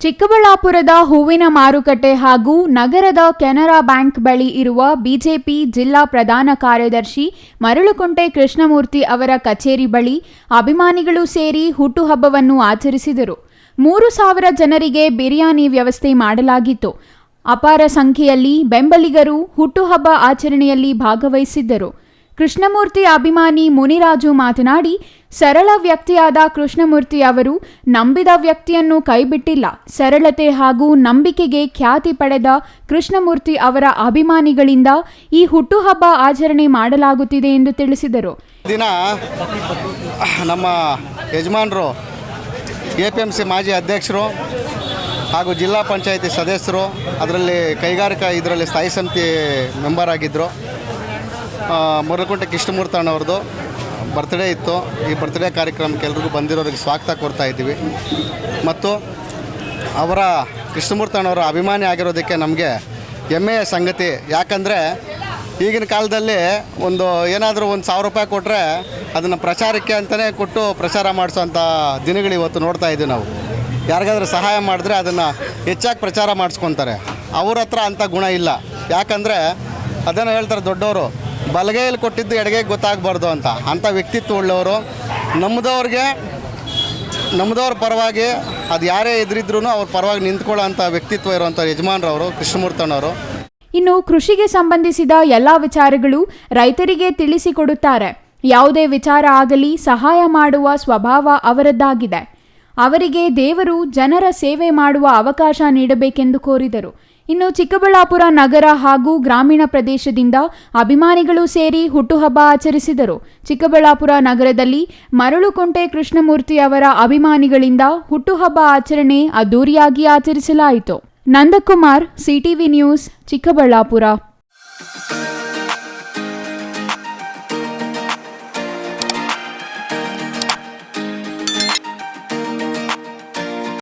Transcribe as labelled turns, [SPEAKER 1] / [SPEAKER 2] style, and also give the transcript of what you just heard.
[SPEAKER 1] ಚಿಕ್ಕಬಳ್ಳಾಪುರದ ಹೂವಿನ ಮಾರುಕಟ್ಟೆ ಹಾಗೂ ನಗರದ ಕೆನರಾ ಬ್ಯಾಂಕ್ ಬಳಿ ಇರುವ ಬಿಜೆಪಿ ಜಿಲ್ಲಾ ಪ್ರಧಾನ ಕಾರ್ಯದರ್ಶಿ ಮರಳುಕುಂಟೆ ಕೃಷ್ಣಮೂರ್ತಿ ಅವರ ಕಚೇರಿ ಬಳಿ ಅಭಿಮಾನಿಗಳು ಸೇರಿ ಹುಟ್ಟುಹಬ್ಬವನ್ನು ಆಚರಿಸಿದರು. ಮೂರು ಸಾವಿರ ಜನರಿಗೆ ಬಿರಿಯಾನಿ ವ್ಯವಸ್ಥೆ ಮಾಡಲಾಗಿತ್ತು. ಅಪಾರ ಸಂಖ್ಯೆಯಲ್ಲಿ ಬೆಂಬಲಿಗರು ಹುಟ್ಟುಹಬ್ಬ ಆಚರಣೆಯಲ್ಲಿ ಭಾಗವಹಿಸಿದ್ದರು. ಕೃಷ್ಣಮೂರ್ತಿ ಅಭಿಮಾನಿ ಮುನಿರಾಜು ಮಾತನಾಡಿ, ಸರಳ ವ್ಯಕ್ತಿಯಾದ ಕೃಷ್ಣಮೂರ್ತಿ ಅವರು ನಂಬಿದ ವ್ಯಕ್ತಿಯನ್ನು ಕೈಬಿಟ್ಟಿಲ್ಲ. ಸರಳತೆ ಹಾಗೂ ನಂಬಿಕೆಗೆ ಖ್ಯಾತಿ ಪಡೆದ ಕೃಷ್ಣಮೂರ್ತಿ ಅವರ ಅಭಿಮಾನಿಗಳಿಂದ ಈ ಹುಟ್ಟುಹಬ್ಬ ಆಚರಣೆ ಮಾಡಲಾಗುತ್ತಿದೆ ಎಂದು ತಿಳಿಸಿದರು.
[SPEAKER 2] ದಿನ ನಮ್ಮ ಯಜಮಾನರು ಎ ಪಿ ಮಾಜಿ ಅಧ್ಯಕ್ಷರು ಹಾಗೂ ಜಿಲ್ಲಾ ಪಂಚಾಯತಿ ಸದಸ್ಯರು ಅದರಲ್ಲಿ ಕೈಗಾರಿಕಾ ಇದರಲ್ಲಿ ಸ್ಥಾಯಿ ಸಮಿತಿ ಮೆಂಬರ್ ಆಗಿದ್ದರು ಮುರಕುಂಟೆ ಕೃಷ್ಣಮೂರ್ತಣ್ಣವ್ರದ್ದು ಬರ್ತ್ಡೇ ಇತ್ತು. ಈ ಬರ್ತ್ಡೇ ಕಾರ್ಯಕ್ರಮಕ್ಕೆ ಎಲ್ರಿಗೂ ಬಂದಿರೋರಿಗೆ ಸ್ವಾಗತ ಕೊಡ್ತಾ ಇದ್ದೀವಿ. ಮತ್ತು ಅವರ ಕೃಷ್ಣಮೂರ್ತಣ್ಣವರ ಅಭಿಮಾನಿ ಆಗಿರೋದಕ್ಕೆ ನಮಗೆ ಹೆಮ್ಮೆಯ ಸಂಗತಿ. ಯಾಕಂದರೆ ಈಗಿನ ಕಾಲದಲ್ಲಿ ಒಂದು ಏನಾದರೂ ಒಂದು ಸಾವಿರ ರೂಪಾಯಿ ಕೊಟ್ಟರೆ ಅದನ್ನು ಪ್ರಚಾರಕ್ಕೆ ಅಂತಲೇ ಕೊಟ್ಟು ಪ್ರಚಾರ ಮಾಡಿಸೋಂಥ ದಿನಗಳು ಇವತ್ತು ನೋಡ್ತಾ ಇದ್ದೀವಿ ನಾವು. ಯಾರಿಗಾದ್ರೂ ಸಹಾಯ ಮಾಡಿದ್ರೆ ಅದನ್ನು ಹೆಚ್ಚಾಗಿ ಪ್ರಚಾರ ಮಾಡಿಸ್ಕೊತಾರೆ. ಅವ್ರ ಹತ್ರ ಅಂಥ ಗುಣ ಇಲ್ಲ. ಯಾಕಂದರೆ ಅದನ್ನು ಹೇಳ್ತಾರೆ ದೊಡ್ಡವರು, ಬಲಗೈಯಲ್ಲಿ ಕೊಟ್ಟಿದ್ದು ಎಡಗೈಗೆ ಗೊತ್ತಾಗಬಾರ್ದು ಅಂತ. ಅಂಥ ವ್ಯಕ್ತಿತ್ವ ಉಳ್ಳವರು ನಮ್ಮದವ್ರಿಗೆ ನಮ್ಮದವ್ರ ಪರವಾಗಿ ಅದು ಯಾರೇ ಎದುರಿದ್ರೂ ಅವ್ರ ಪರವಾಗಿ ನಿಂತ್ಕೊಳ್ಳೋ ಅಂಥ ವ್ಯಕ್ತಿತ್ವ ಇರುವಂಥ ಯಜಮಾನ್ರವರು, ಕೃಷ್ಣಮೂರ್ತನವರು.
[SPEAKER 1] ಇನ್ನು ಕೃಷಿಗೆ ಸಂಬಂಧಿಸಿದ ಎಲ್ಲ ವಿಚಾರಗಳು ರೈತರಿಗೆ ತಿಳಿಸಿಕೊಡುತ್ತಾರೆ. ಯಾವುದೇ ವಿಚಾರ ಆಗಲಿ, ಸಹಾಯ ಮಾಡುವ ಸ್ವಭಾವ ಅವರದ್ದಾಗಿದೆ. ಅವರಿಗೆ ದೇವರು ಜನರ ಸೇವೆ ಮಾಡುವ ಅವಕಾಶ ನೀಡಬೇಕೆಂದು ಕೋರಿದರು. ಇನ್ನು ಚಿಕ್ಕಬಳ್ಳಾಪುರ ನಗರ ಹಾಗೂ ಗ್ರಾಮೀಣ ಪ್ರದೇಶದಿಂದ ಅಭಿಮಾನಿಗಳು ಸೇರಿ ಹುಟ್ಟುಹಬ್ಬ ಆಚರಿಸಿದರು. ಚಿಕ್ಕಬಳ್ಳಾಪುರ ನಗರದಲ್ಲಿ ಮರಳುಕುಂಟೆ ಕೃಷ್ಣಮೂರ್ತಿ ಅವರ ಅಭಿಮಾನಿಗಳಿಂದ ಹುಟ್ಟುಹಬ್ಬ ಆಚರಣೆ ಅದ್ದೂರಿಯಾಗಿ ಆಚರಿಸಲಾಯಿತು. Nandakumar, CTV news, Chikkaballapur.